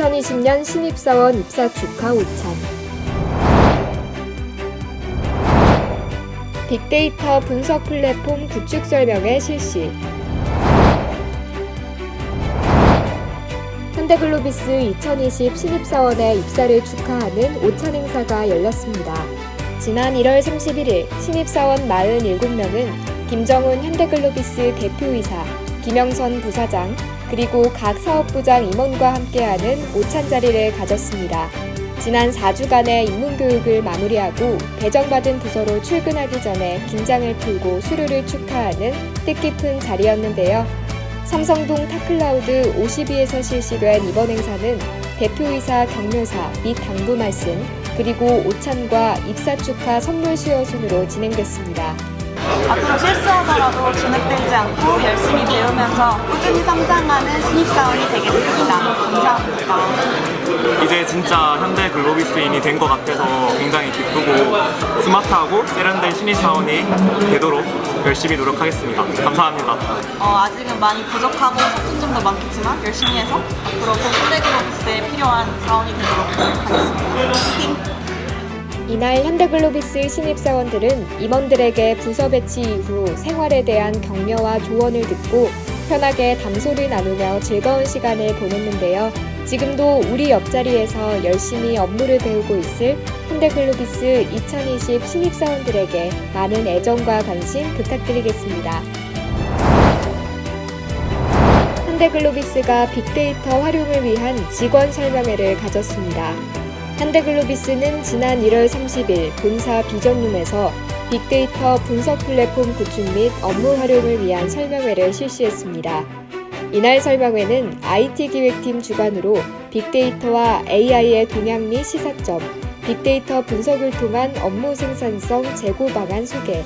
2020년 신입사원 입사 축하 오찬. 빅데이터 분석 플랫폼 구축 설명회 실시. 현대글로비스 2020 신입사원의 입사를 축하하는 오찬 행사가 열렸습니다. 지난 1월 31일 신입사원 47명은 김정훈 현대글로비스 대표이사, 김영선 부사장, 그리고 각 사업부장 임원과 함께하는 오찬 자리를 가졌습니다. 지난 4주간의 입문교육을 마무리하고 배정받은 부서로 출근하기 전에 긴장을 풀고 수료를 축하하는 뜻깊은 자리였는데요. 삼성동 타클라우드 52에서 실시된 이번 행사는 대표이사 격려사 및 당부 말씀, 그리고 오찬과 입사 축하 선물 수여 순으로 진행됐습니다. 앞으로 실수하더라도 주눅들지 않고 열심히 배우면서 꾸준히 성장하는 신입사원이 되겠습니다. 감사합니다. 이제 진짜 현대 글로비스인이 된 것 같아서 굉장히 기쁘고 스마트하고 세련된 신입사원이 되도록 열심히 노력하겠습니다. 감사합니다. 어, 아직은 많이 부족하고 서툰 점도 많겠지만 열심히 해서 앞으로 현대글로비스에 필요한 사원이 되도록 하겠습니다. 파이팅! 이날 현대글로비스 신입사원들은 임원들에게 부서 배치 이후 생활에 대한 격려와 조언을 듣고 편하게 담소를 나누며 즐거운 시간을 보냈는데요. 지금도 우리 옆자리에서 열심히 업무를 배우고 있을 현대글로비스 2020 신입사원들에게 많은 애정과 관심 부탁드리겠습니다. 현대글로비스가 빅데이터 활용을 위한 직원 설명회를 가졌습니다. 현대글로비스는 지난 1월 30일 본사 비전룸에서 빅데이터 분석 플랫폼 구축 및 업무 활용을 위한 설명회를 실시했습니다. 이날 설명회는 IT 기획팀 주관으로 빅데이터와 AI의 동향 및 시사점, 빅데이터 분석을 통한 업무 생산성 제고 방안 소개,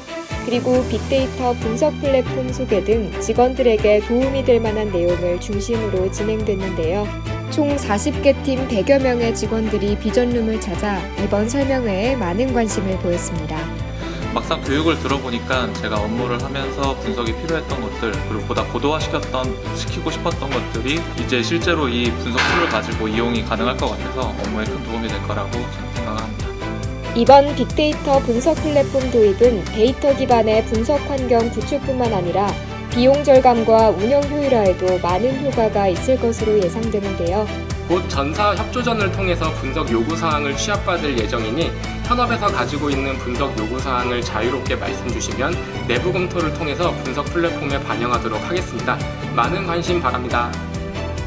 그리고 빅데이터 분석 플랫폼 소개 등 직원들에게 도움이 될 만한 내용을 중심으로 진행됐는데요. 총 40개 팀 100여 명의 직원들이 비전룸을 찾아 이번 설명회에 많은 관심을 보였습니다. 막상 교육을 들어보니까 제가 업무를 하면서 분석이 필요했던 것들 그리고 보다 고도화시켰던 시키고 싶었던 것들이 이제 실제로 이 분석 툴을 가지고 이용이 가능할 것 같아서 업무에 큰 도움이 될 거라고 저는 생각합니다. 이번 빅데이터 분석 플랫폼 도입은 데이터 기반의 분석 환경 구축뿐만 아니라 비용 절감과 운영 효율화에도 많은 효과가 있을 것으로 예상되는데요. 곧 전사 협조전을 통해서 분석 요구 사항을 취합받을 예정이니 현업에서 가지고 있는 분석 요구 사항을 자유롭게 말씀 주시면 내부 검토를 통해서 분석 플랫폼에 반영하도록 하겠습니다. 많은 관심 바랍니다.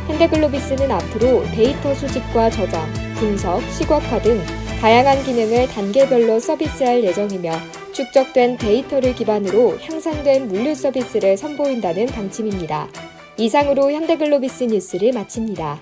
현대글로비스는 앞으로 데이터 수집과 저장, 분석, 시각화 등 다양한 기능을 단계별로 서비스할 예정이며 축적된 데이터를 기반으로 향상된 물류 서비스를 선보인다는 방침입니다. 이상으로 현대글로비스 뉴스를 마칩니다.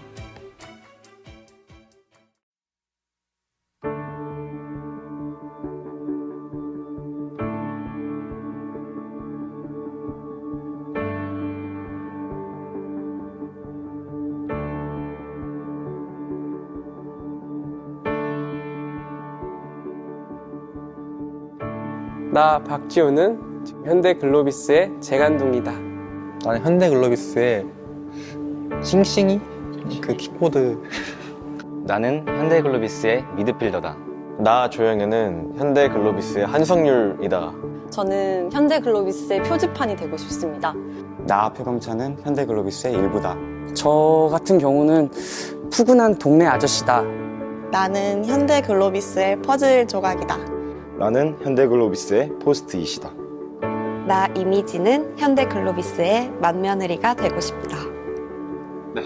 나 박지우는 지금 현대글로비스의 재간둥이다. 나는 현대글로비스의 싱싱이 그 키보드 나는 현대글로비스의 미드필더다. 나 조영현은 현대글로비스의 한성률이다. 저는 현대글로비스의 표지판이 되고 싶습니다. 나 표범차는 현대글로비스의 일부다. 저 같은 경우는 푸근한 동네 아저씨다. 나는 현대글로비스의 퍼즐 조각이다. 나는 현대글로비스의 포스트잇이다. 나 이미지는 현대글로비스의 맏며느리가 되고 싶다. 제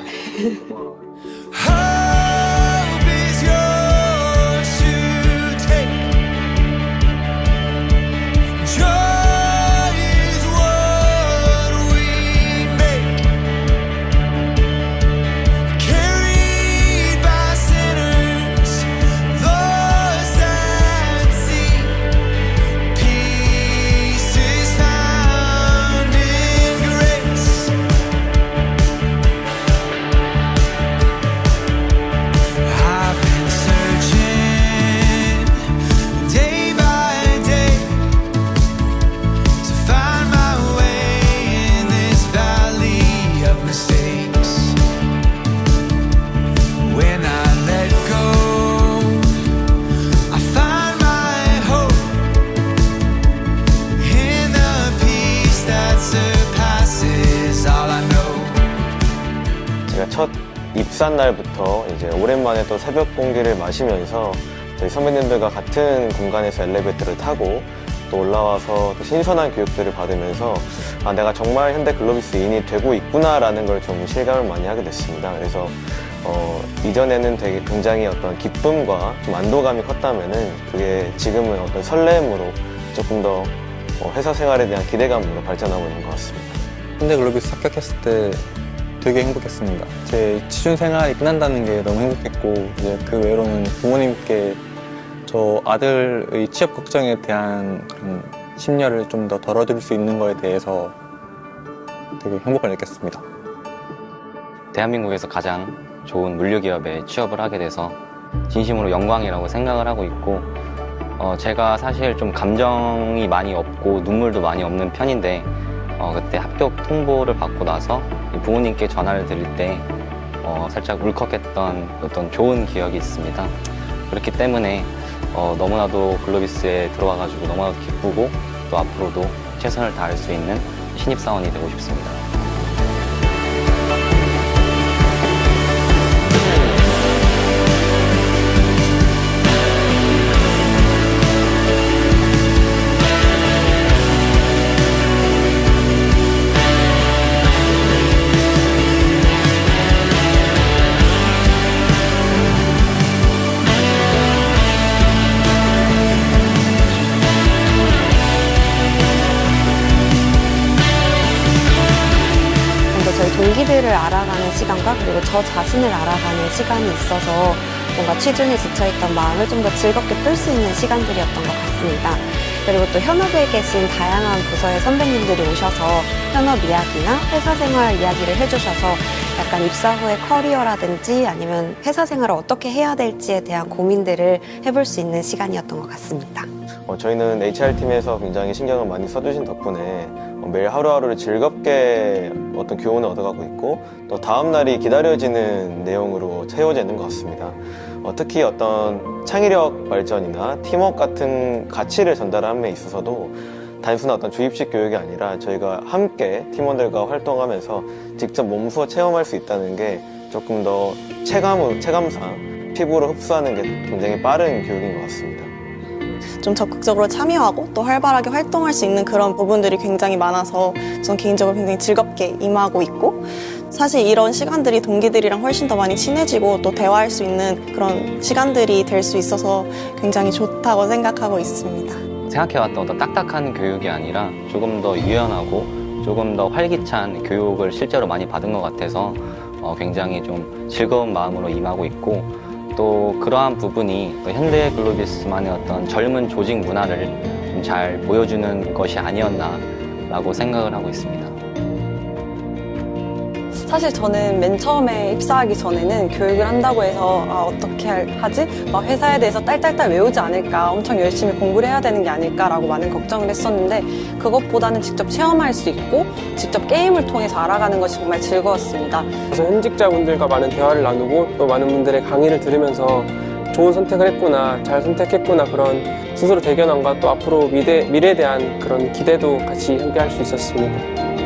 입사 날부터 이제 오랜만에 또 새벽 공기를 마시면서 저희 선배님들과 같은 공간에서 엘리베이터를 타고 또 올라와서 또 신선한 교육들을 받으면서 아, 내가 정말 현대 글로비스인이 되고 있구나라는 걸 좀 실감을 많이 하게 됐습니다. 그래서 어, 이전에는 되게 굉장히 어떤 기쁨과 좀 안도감이 컸다면은 그게 지금은 어떤 설렘으로 조금 더 어, 회사 생활에 대한 기대감으로 발전하고 있는 것 같습니다. 현대 글로비스 합격했을 때 되게 행복했습니다. 제 취준 생활이 끝난다는 게 너무 행복했고 이제 그 외로는 부모님께 저 아들의 취업 걱정에 대한 그런 심려를 좀 더 덜어드릴 수 있는 거에 대해서 되게 행복을 느꼈습니다. 대한민국에서 가장 좋은 물류기업에 취업을 하게 돼서 진심으로 영광이라고 생각을 하고 있고 어, 제가 사실 좀 감정이 많이 없고 눈물도 많이 없는 편인데 어, 그때 합격 통보를 받고 나서 이 부모님께 전화를 드릴 때 어, 살짝 울컥했던 어떤 좋은 기억이 있습니다. 그렇기 때문에 어, 너무나도 글로비스에 들어와가지고 너무나도 기쁘고 또 앞으로도 최선을 다할 수 있는 신입사원이 되고 싶습니다. 동기들을 알아가는 시간과 그리고 저 자신을 알아가는 시간이 있어서 뭔가 취준에 지쳐있던 마음을 좀 더 즐겁게 풀 수 있는 시간들이었던 것 같습니다. 그리고 또 현업에 계신 다양한 부서의 선배님들이 오셔서 현업 이야기나 회사 생활 이야기를 해주셔서 약간 입사 후의 커리어라든지 아니면 회사 생활을 어떻게 해야 될지에 대한 고민들을 해볼 수 있는 시간이었던 것 같습니다. 어, 저희는 HR팀에서 굉장히 신경을 많이 써주신 덕분에 어, 매일 하루하루를 즐겁게 어떤 교훈을 얻어가고 있고 또 다음날이 기다려지는 내용으로 채워져 있는 것 같습니다. 어, 특히 어떤 창의력 발전이나 팀워크 같은 가치를 데 있어서도 단순한 어떤 주입식 교육이 아니라 저희가 함께 팀원들과 활동하면서 직접 몸소 체험할 수 있다는 게 조금 더 체감, 체감상 피부로 흡수하는 게 굉장히 빠른 교육인 것 같습니다. 좀 적극적으로 참여하고 또 활발하게 활동할 수 있는 그런 부분들이 굉장히 많아서 저는 개인적으로 굉장히 즐겁게 임하고 있고 사실 이런 시간들이 동기들이랑 훨씬 더 많이 친해지고 또 대화할 수 있는 그런 시간들이 될 수 있어서 굉장히 좋다고 생각하고 있습니다. 생각해왔던 어떤 딱딱한 교육이 아니라 조금 더 유연하고 조금 더 활기찬 교육을 실제로 많이 받은 것 같아서 어, 굉장히 좀 즐거운 마음으로 임하고 있고 또 그러한 부분이 또 현대 글로비스만의 어떤 젊은 조직 문화를 좀 잘 보여주는 것이 아니었나라고 생각을 하고 있습니다. 사실 저는 맨 처음에 입사하기 전에는 교육을 한다고 해서 아, 어떻게 할- 하지? 막 회사에 대해서 딸딸딸 외우지 않을까, 엄청 열심히 공부를 해야 되는 게 아닐까라고 많은 걱정을 했었는데 그것보다는 직접 체험할 수 있고 직접 게임을 통해서 알아가는 것이 정말 즐거웠습니다. 그래서 현직자분들과 많은 대화를 나누고 또 많은 분들의 강의를 들으면서 좋은 선택을 했구나, 잘 선택했구나 그런 스스로 대견함과 또 앞으로 미래, 미래에 대한 그런 기대도 같이 함께 할 수 있었습니다.